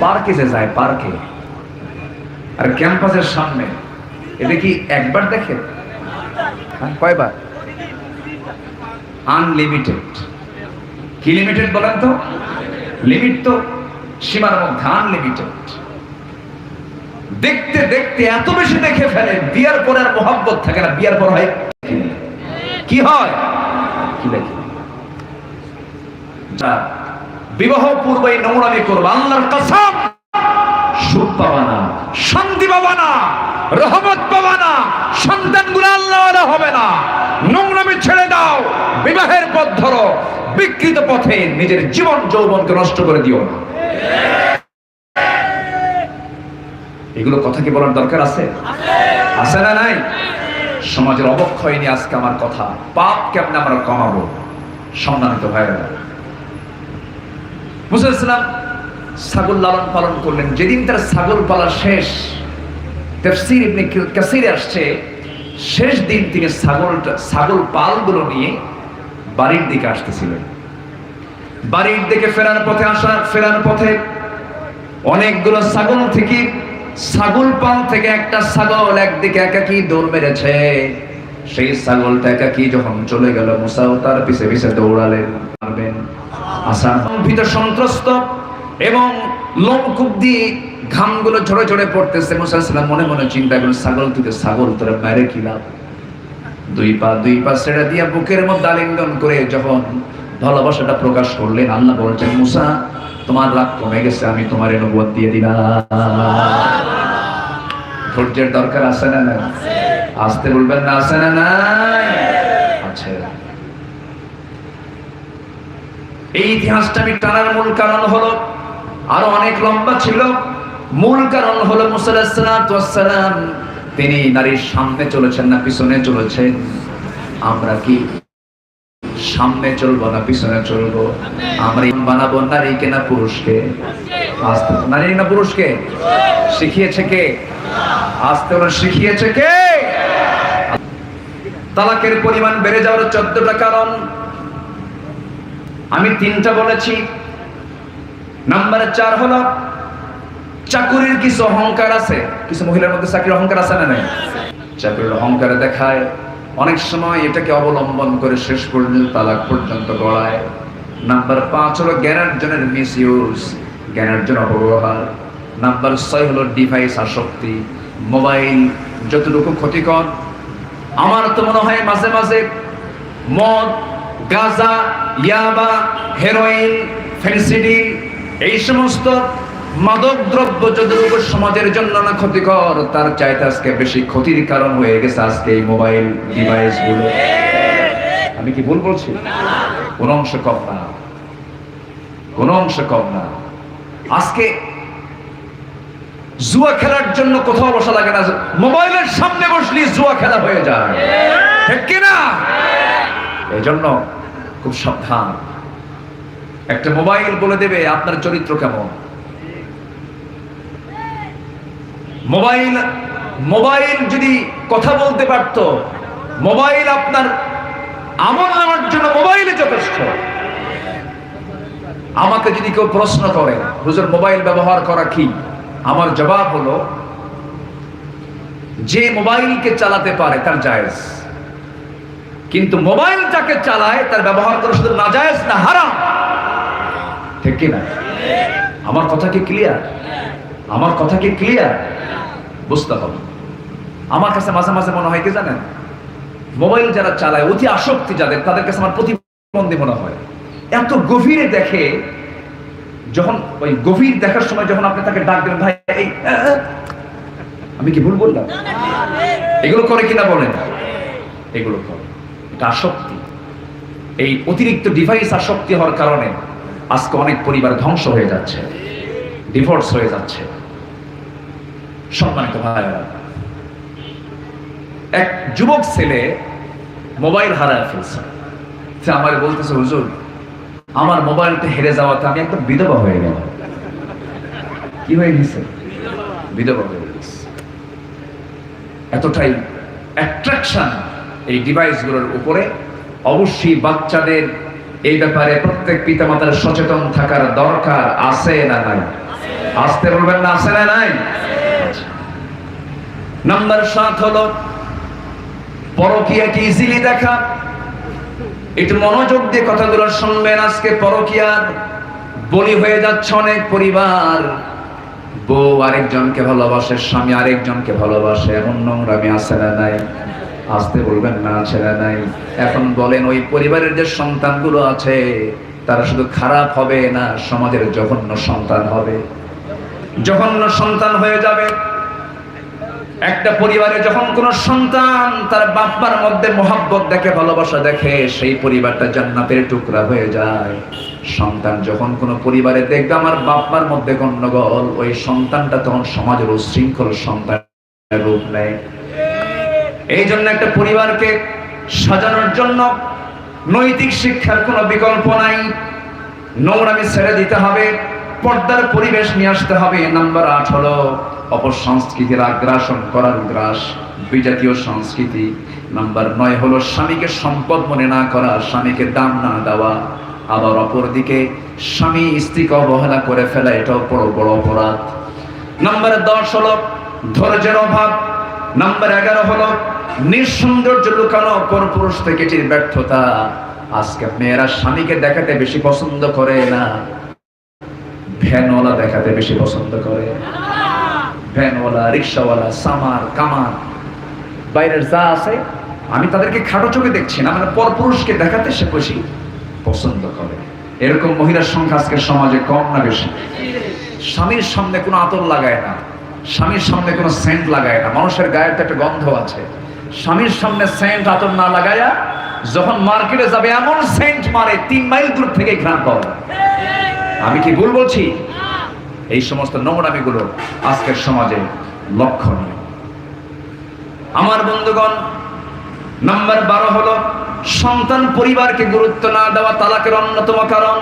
পার্কে যে যায় পার্কে। আর ক্যাম্পাসের সামনে এটা কি একবার দেখে? হ্যাঁ, কয়বার? আনলিমিটেড কি লিমিটেড বলেন তো? লিমিট তো সীমার মধ্যে আনলিমিটেড দেখতে দেখতে এত বেশি দেখে ফেলে বিয়ার পরে আর মোহাব্বত থাকে না বিয়ার পর হয় কি? হয়? কি দেখে? বিবাহ পূর্বে নোংরামি করব। আল্লাহর কসম সুখ পাবা না, শান্তি পাবা না, রহমত পাবা না সন্তানগুলো আল্লাহ হবে না। নোংরামি ছেড়ে দাও, বিবাহের পথ ধরো, বিকৃত পথে নিজের জীবন যৌবনকে নষ্ট করে দিও না। এগুলো কথা কি বলার দরকার আছে? আছে না নাই? সমাজের অবক্ষয় নিয়ে আজকে আমার কথা। পাপ কেমনে আমরা কমাবো? সম্মানিত ভাইরা ইসলাম ছাগল লালন পালন করলেন। যেদিন তার ছাগল পালা শেষ, তেফসির ইবনে কাসিরে আসছে, শেষ দিন তিনি ছাগলটা ছাগল পালগুলো নিয়ে বাড়ির দিকে আসতেছিলেন। বাড়ির দিকে ফেরার পথে আসা ফেরার পথে অনেকগুলো ছাগল থেকে, ছাগল পাল থেকে একটা ছাগল একদিকে একাকি দৌড় মেরেছে। সেই ছাগলটা একাকি যখন চলে গেল, মুসাও তার পিছে পিছে দৌড়ালেন। এবং লোমকূপ দিয়ে ঘামগুলো ঝরে ঝরে পড়তেছে। মুসা সাল্লাম মনে মনে চিন্তা করলেন, ছাগল থেকে ছাগল তোরা মেরে কি লাভ? দুই পা দুই পা ছেড়ে দিয়া বুকের মধ্যে আলিঙ্গন করে যখন ভালোবাসাটা প্রকাশ করলেন, আল্লাহ বলছেন, মুসা, তোমার রাগ কমে গেছে, আমি তোমার নবুয়ত দিয়ে দিলাম। ধৈর্যের দরকার আছে না না আসতে বলবেন না, আছে না নাই? আছে। এই ইতিহাসটা আমি টানার মূল কারণ হলো, আরও অনেক লম্বা ছিল। মূল কারণ হলো মুসাল্লাম তিনি নারীর সামনে চলেছেন না, পিছনে চলেছেন আমরা কি সামনে চলবো না, পিছনে চলবো? আমরা বানাবো নারীকে না পুরুষকে? নারী না পুরুষকে? শিখিয়েছে কে? আসতে ওরা শিখিয়েছে কে? তালাকের পরিমাণ বেড়ে যাওয়ার চোদ্দটা কারণ। আমি তিনটা বলেছি। নাম্বার চার হলো, চাকুরির কিছু অহংকার আছে। কিছু মহিলার মধ্যে চাকরির অহংকার আছে না নাই? চাকরির অহংকারে দেখায়, অনেক সময় এটাকে অবলম্বন করে শেষ পর্যন্ত, তালাক পর্যন্ত গড়ায়। নাম্বার পাঁচ হলো, জ্ঞানার্জনের মিস ইউজ জ্ঞানার্জন অপব্যবহার। নাম্বার ছয় হলো ডিভাইস আসক্তি। মোবাইল যতটুকু ক্ষতিকর, আমার তো মনে হয় মাঝে মাঝে মদ গাঁজা ইয়াবা হেরোইন ফেন্সিডিল এই সমস্ত মাদক দ্রব্য যতটুকু সমাজের জন্য না ক্ষতিকর তার চাইতে আজকে বেশি ক্ষতির কারণ হয়ে গেছে আজকে এই মোবাইল ডিভাইসগুলো আমি কি ভুল বলছি? কোন অংশ কম না। কোন অংশ কম না। আজকে জুয়া খেলার জন্য কোথাও বসা লাগে না। মোবাইলের সামনে বসলে জুয়া খেলা হয়ে যায়। ঠিক কিনা? এই জন্য খুব সাবধান। একটা মোবাইল বলে দেবে, আপনার চরিত্র কেমন? মোবাইল মোবাইল যদি কথা বলতে পারত, মোবাইল আপনার আমল নামার জন্য মোবাইলে যথেষ্ট। আমাকে যদি কেউ প্রশ্ন করে, হুজুর, মোবাইল ব্যবহার করা কি? আমার জবাব হলো, যে মোবাইলকে চালাতে পারে তার জায়েজ। কিন্তু মোবাইল যাকে চালায় তার ব্যবহার করা শুধু নাজায়েজ না হারাম। ঠিক কি না আমার কথা কি ক্লিয়ার আমার কথা কি ক্লিয়ার বুঝতে হবে। আমার কাছে মাঝে মাঝে মনে হয় কি জানেন? মোবাইল যারা চালায় অতি আসক্তি যাদের তাদের কাছে আমার প্রতিবন্ধী মনে হয়। এত গভীরে দেখে যখন ওই গভীর দেখার সময় যখন আপনি তাকে ডাক দেবেন ভাই এই আমি কি ভুল বললাম? এগুলো করে কিনা বলেন? এগুলো করে। এটা আসক্তি এই অতিরিক্ত ডিভাইস আসক্তি হওয়ার কারণে আজকে অনেক পরিবার ধ্বংস হয়ে যাচ্ছে ডিভোর্স হয়ে যাচ্ছে। সম্মানিত ভাইরা এক যুবক ছেলে মোবাইল হারায় ফেলছে। সে আমার বলতেছে, হুজুর, আমার মোবাইলটা হেরে যাওয়াতে আমি একদম বিধবা হয়ে গেলাম। কি হয়ে গেছে? বিধবা হয়ে গেছে। এতটাই অ্যাট্রাকশন এই ডিভাইসগুলোর উপরে অবশ্যই বাচ্চাদের এই ব্যাপারে প্রত্যেক পিতামাতার সচেতন থাকার দরকার আছে না নাই? আসতে বলবেন না, আছে না নাই? নাম্বার সাত হলো পরকিয়াকে ইজিলি দেখা? একটু মনোযোগ দিয়ে কথাগুলো শুনবেন, আজকে পরকিয়ার বলি হয়ে যাচ্ছে অনেক পরিবার। বউ আরেকজনকে ভালোবাসে, স্বামী আরেকজনকে ভালোবাসে, এমন নোংরামি আছে না নাই? আসতে বলবেন না না নাই। এখন বলেন, ওই পরিবারের যে সন্তানগুলো আছে, তারা শুধু খারাপ হবে না, সমাজের জঘন্য সন্তান হবে। জঘন্য সন্তান হয়ে যাবে। একটা পরিবারে যখন কোন সন্তান তার বাপ্পার মধ্যে মোহাব্বত দেখে, ভালোবাসা দেখে, সেই পরিবারটা জান্নাতের টুকরা হয়ে যায়। সন্তান যখন কোন পরিবারে দেখবে আমার বাপ্পার মধ্যে গন্ডগোল ওই সন্তানটা তখন সমাজের উশৃঙ্খল সন্তান রূপ নেয়। এই জন্য একটা পরিবারকে সাজানোর জন্য নৈতিক শিক্ষার কোনো বিকল্প নাই। নোংরামি ছেড়ে দিতে হবে, পর্দার পরিবেশ নিয়ে আসতে হবে। নাম্বার আট হলো অপসংস্কৃতির আগ্রাসন করার গ্রাস বিজাতীয় সংস্কৃতি। নাম্বার নয় হলো স্বামীকে সম্পদ মনে না করা, স্বামীকে দাম না দেওয়া। আবার অপরদিকে স্বামী স্ত্রীকে অবহেলা করে ফেলা, এটাও বড় বড় অপরাধ। নাম্বার দশ হলো ধৈর্যের অভাব। নাম্বার এগারো হলো নিঃসৌন্দর্য লুকানো কোন পুরুষ থেকে এটির ব্যর্থতা, আজকে মেয়েরা স্বামীকে দেখাতে বেশি পছন্দ করে না। ভ্যানওয়ালা দেখাতে বেশি পছন্দ করে। ভ্যানওয়ালা, রিক্সাওয়ালা, সামার, কামার, বাইরের যা আছে, আমি তাদেরকে খাটো চোখে দেখছি না মানে পরপুরুষকে দেখাতে সে বেশি পছন্দ করে। এরকম মহিলার সংখ্যা আজকে সমাজে কম না বেশি? স্বামীর সামনে কোনো আতর লাগায় না, স্বামীর সামনে কোনো সেন্ট লাগায় না, মানুষের গায়ের তো একটা গন্ধ আছে। স্বামীর সামনে সেন্ট আতর না লাগায়া যখন মার্কেটে যাবে, এমন সেন্ট মারে, তিন মাইল দূর থেকে ঘ্রাণ পাওয়া। আমি কি ভুল বলছি? এই সমস্ত নোংরামিগুলো আজকের সমাজে লক্ষণীয়। আমার বন্ধুগণ, নাম্বার বারো হলো, সন্তান পরিবারকে গুরুত্ব না দেওয়া তালাকের অন্যতম কারণ।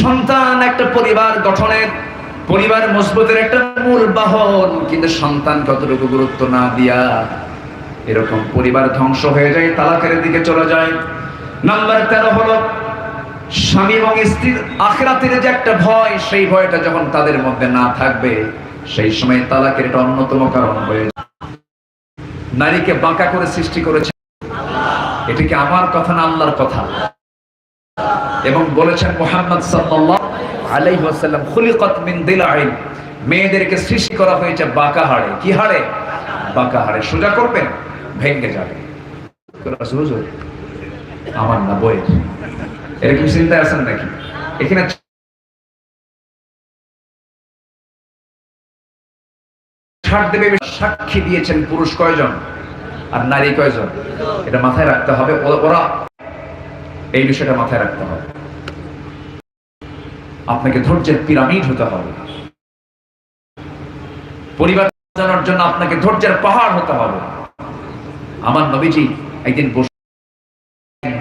সন্তান একটা পরিবার গঠনের, পরিবার মজবুতের একটা মূল বাহন, কিন্তু সন্তান কতটুকু গুরুত্ব না দিয়া এরকম পরিবার ধ্বংস হয়ে যায়, তালাকের দিকে চলে যায়। নাম্বার তেরো হলো, স্বামী এবং স্ত্রীর আখেরাতের যে একটা ভয়, সেই ভয়টা যখন তাদের মধ্যে না থাকবে, সেই সময় তালাকের এটা অন্যতম কারণ হয়ে। নারীকে বাঁকা করে সৃষ্টি করেছে। এটা কি আমার কথা না আল্লাহর কথা? এবং বলেছেন মোহাম্মদ সাল্লাল্লাহু আলাইহি ওয়াসাল্লাম, খুলিকাত মিন মেয়েদেরকে সৃষ্টি করা হয়েছে বাঁকা হাড়ে। কি হাড়ে? বাঁকা হাড়ে। সোজা করবেন? ভেঙে যাবে। আমার না বইয়ের। এরকম চিন্তায় আছেন নাকি? এখানে ছাড় দেবে সাক্ষী দিয়েছেন পুরুষ কয়জন আর নারী কয়জন? এটা মাথায় রাখতে হবে। ওরা এই বিষয়টা মাথায় রাখতে হবে। আপনাকে ধৈর্যের পিরামিড হতে হবে। পরিবার জানার জন্য আপনাকে ধৈর্যের পাহাড় হতে হবে। আমার নবীজি একদিন বসে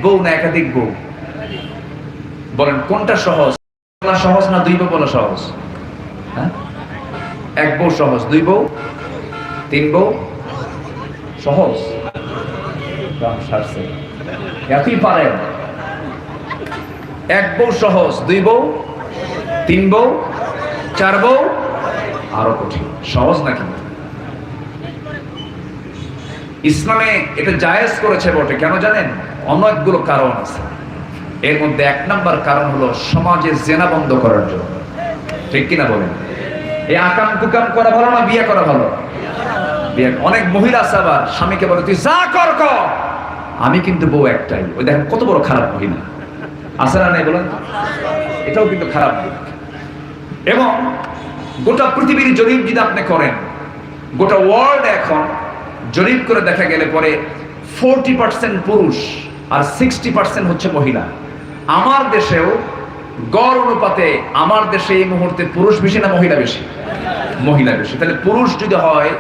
বউ না একাধিক বউ। বলেন, কোনটা সহজ? বলা সহজ না দুই বউ বলা সহজ? হ্যাঁ? এক বউ সহজ, দুই বউ, তিন বউ, সহজ? এতই পারেন। এক বউ সহজ, দুই বউ, তিন বউ, চার বউ, আরও কঠিন। সহজ নাকি? ইসলামে এটা জায়েজ করেছে বটে, কেন জানেন? অনেকগুলো কারণ আছে। এর মধ্যে এক নাম্বার কারণ হলো সমাজে জেনা বন্ধ করার জন্য। ঠিক কিনা বলেন? এই আকাম কুকাম করা ভালো না বিয়ে করা ভালো? বিয়ে অনেক মহিলা আছে আবার, স্বামীকে বলে, তুই যা কর কর। আমি কিন্তু বউ একটাই। ওই দেখেন কত বড় খারাপ মহিলা। আছে না নাই বলেন? এটাও কিন্তু খারাপ এবং গোটা পৃথিবীর জরিপ যদি আপনি করেন, গোটা ওয়ার্ল্ড এখন জরিপ করে দেখা গেলে পরে ফোরটি পার্সেন্ট পুরুষ আর সিক্সটি পার্সেন্ট হচ্ছে মহিলা। আমার দেশেও গড় অনুপাতে আমার দেশে এই মুহূর্তে পুরুষ বেশি না মহিলা বেশি? মহিলা বেশি। তাহলে পুরুষ যদি হয়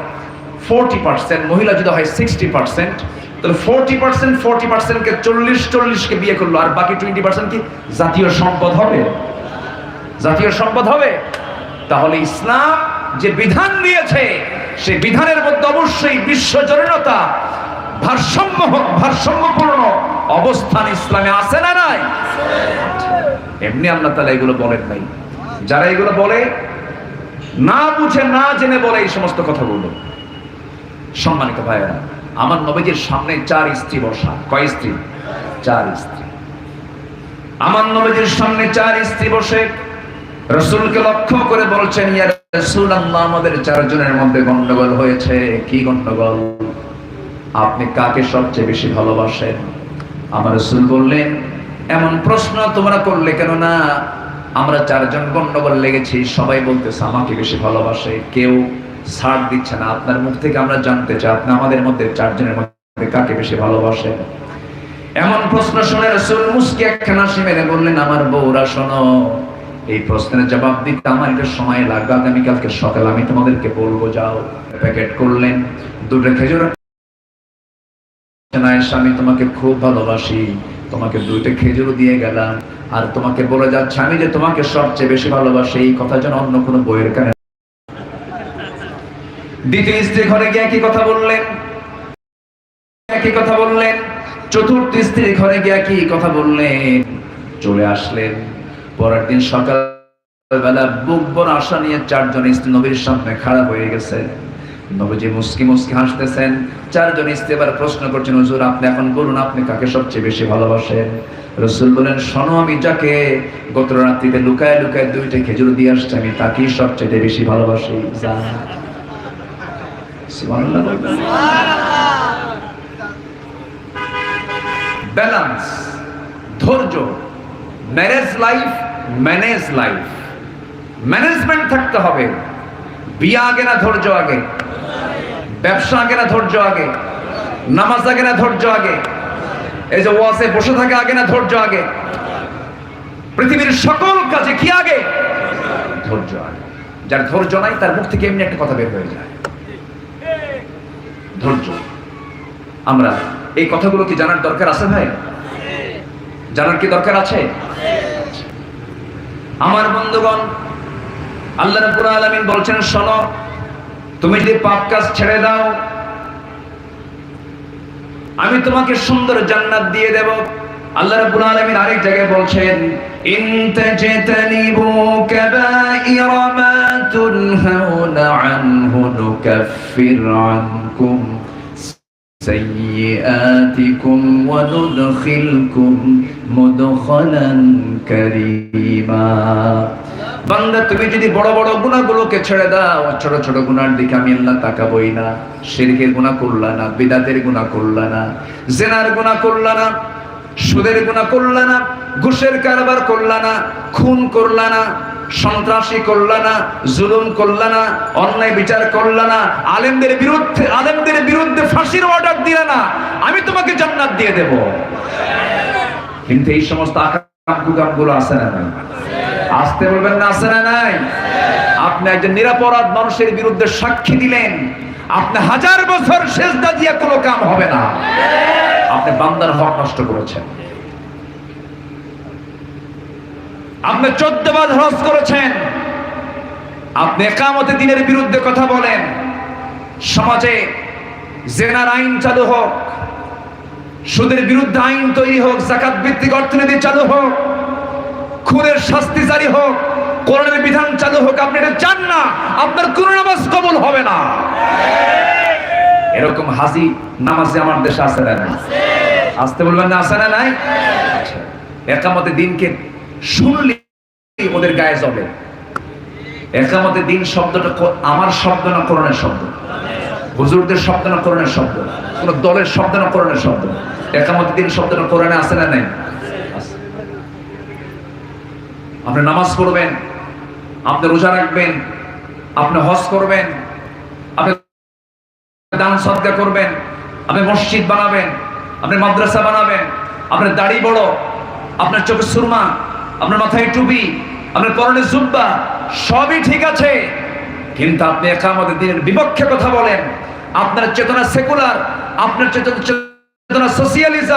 ফোরটি পার্সেন্ট, মহিলা যদি হয় সিক্সটি পার্সেন্ট, তাহলে ফোরটি পার্সেন্ট, ফোরটি পার্সেন্টকে চল্লিশ চল্লিশকে বিয়ে করল, আর বাকি টোয়েন্টি পার্সেন্ট কি জাতীয় সম্পদ হবে? জাতীয় সম্পদ হবে? তাহলে ইসলাম যে বিধান দিয়েছে সেই বিধানের মধ্যে অবশ্যই বিশ্বজনীনতা, ভারসাম্য, ভারসাম্যপূর্ণ অবস্থান ইসলামে আছে না নাই? এমনি আল্লাহ তালা এগুলো বলেন নাই। যারা এগুলো বলে, না বুঝে, না জেনে বলে, এই সমস্ত কথাগুলো। সম্মানিত ভাইয়েরা, আমার নবীজির সামনে চার স্ত্রী বসা। কয় স্ত্রী? চার স্ত্রী। আমার নবীজির সামনে চার স্ত্রী বসে, রসুলকে লক্ষ্য করে বলছেন, ইয়া আল্লাহ আমাদের চারজনের মধ্যে গন্ডগোল হয়েছে। কি গন্ডগোল? আপনি কাকে সবচেয়ে বেশি ভালোবাসেন? আমার রসুল বললেন, এমন প্রশ্ন তোমরা করলে কেন না? আমরা চারজন গন্ডগোল লেগেছি, সবাই বলতেছে আমাকে বেশি ভালোবাসে, কেউ ছাড় দিচ্ছে না। আপনার মুখ থেকে আমরা জানতে চাই, আপনি আমাদের মধ্যে চারজনের মধ্যে কাকে বেশি ভালোবাসেন? এমন প্রশ্ন শুনে রসুল মুসকে একখানা মেরে বললেন, আমার বউরা, শোনো এই প্রশ্নের জবাব দিতে আমার একটু সময় লাগবে। আগামীকালকে সকালে আমি তোমাদেরকে বলব, যাও প্যাকেট করলেন। দুটো খেজুর আমি তোমাকে খুব ভালোবাসি। তোমাকে দুইটা খেজুর দিয়ে গেলাম। আর তোমাকে বলে যাচ্ছে, আমি যে তোমাকে সবচেয়ে বেশি ভালোবাসি, এই কথা যেন অন্য কোনো বইয়ের কানে দ্বিতীয় স্ত্রী ঘরে গিয়ে একই কথা বললেন। একই কথা বললেন। চতুর্থ স্ত্রী ঘরে গিয়ে কি কথা বললেন। চলে আসলেন। পরের দিন সকালবেলা বুক বড় আশা নিয়ে চারজন স্ত্রী নবীর সামনে খাড়া হয়ে গেছে। নবীজি মুস্কি মুস্কি হাসতেছেন। চারজন স্ত্রী এবার প্রশ্ন করছেন, হুজুর, আপনি এখন বলুন, আপনি কাকে সবচেয়ে বেশি ভালোবাসেন? রসুল বলেন শোনো, আমি যাকে গত রাত্রিতে লুকায় লুকায় দুইটা খেজুর দিয়ে আসছে, আমি তাকেই সবচেয়ে বেশি ভালোবাসি। ব্যালেন্স ধৈর্য marriage life manage life management থাকতে হবে। বিয়া আগে না ধৈর্য আগে? ব্যবসা আগে না ধৈর্য আগে? নামাজ আগে না ধৈর্য আগে? এই যে ওয়াসে বসে থাকা আগে না ধৈর্য আগে? পৃথিবীর সকল কাজে কি আগে? ধৈর্য আগে। যার ধৈর্য নাই, তার মুখ থেকে এমনি একটা কথা বের হয়ে যায়। ধৈর্য। আমরা এই কথাগুলো কি জানার দরকার আছে ভাই? জানার কি দরকার আছে? আমার বন্ধুগণ, আল্লাহ রাব্বুল আলামিন বলছেন, শোনো, তুমি যদি পাপ কাজ ছেড়ে দাও, আমি তোমাকে সুন্দর জান্নাত দিয়ে দেব। আল্লাহ রাব্বুল আলামিন আরেক জায়গায় বলছেন, ইন আনহু নুকাফির আনকুম ওয়া নুদখিলকুম মুদখলান কারীমা। বান্দা, তুমি যদি বড় বড় গুণাগুলোকে ছেড়ে দাও ছোট ছোট গুণার দিকে আমি আল্লাহ তাকাবই না। শিরকের গুণা করলা না, বিদাতের গুণা করলা না, জেনার গুণা করলা না, সুদের গুণা করলা না, ঘুষের কারবার করলা না, খুন করলা না, সন্ত্রাসী করলা না, জুলুম করলা না, অন্যায় বিচার করলা না, আলেমদের বিরুদ্ধে আলেমদের বিরুদ্ধে ফাঁসির অর্ডার দিলা না, আমি তোমাকে জান্নাত দিয়ে দেব। কিন্তু এই সমস্ত আকাম কুকামগুলো না আসতে বলবেন না, আছে না নাই? আপনি একজন নিরাপরাধ মানুষের বিরুদ্ধে সাক্ষী দিলেন। আপনি হাজার বছর শেষদা দিয়ে কোনো কাম হবে না। আপনি বান্দার হক নষ্ট করেছেন। আপনি চোদ্দ বার হজ করেছেন। আপনি একামতে দিনের বিরুদ্ধে কথা বলেন। সমাজে জেনার আইন চালু হোক সুদের বিরুদ্ধে আইন তৈরি হোক, জাকাত ভিত্তিক অর্থনীতি চালু হোক, খুনের শাস্তি জারি হোক, কোরআনের বিধান চালু হোক, আপনি এটা চান না, আপনার কোন নামাজ কবুল হবে না। এরকম হাজি নামাজে আমার দেশে আছে না আসতে বলবেন না, আছে না নাই? একামতে দিনকে শুনলে ওদের গায়ে যাবে একামতে দিন শব্দটা আমার শব্দ না কোরআনের শব্দ? হুজুরদের শব্দ না কোরআনের শব্দ। কোন দলের শব্দ না কোরআনের শব্দ। একামতে দিন শব্দটা কোরআনে আছে না নাই? আপনি নামাজ পড়বেন, আপনি রোজা রাখবেন, আপনি হজ করবেন, আপনি দান সদকা করবেন, আপনি মসজিদ বানাবেন, আপনি মাদ্রাসা বানাবেন আপনার দাড়ি বড়, আপনার চোখে সুরমা, আপনার মাথায় টুপি, আপনার পরনে জুব্বা, সবই ঠিক আছে। কিন্তু আপনি একামতের দিনের বিপক্ষে কথা বলেন আপনার চেতনা সেকুলার আপনার চেতনা চেতনা সোশিয়ালিজম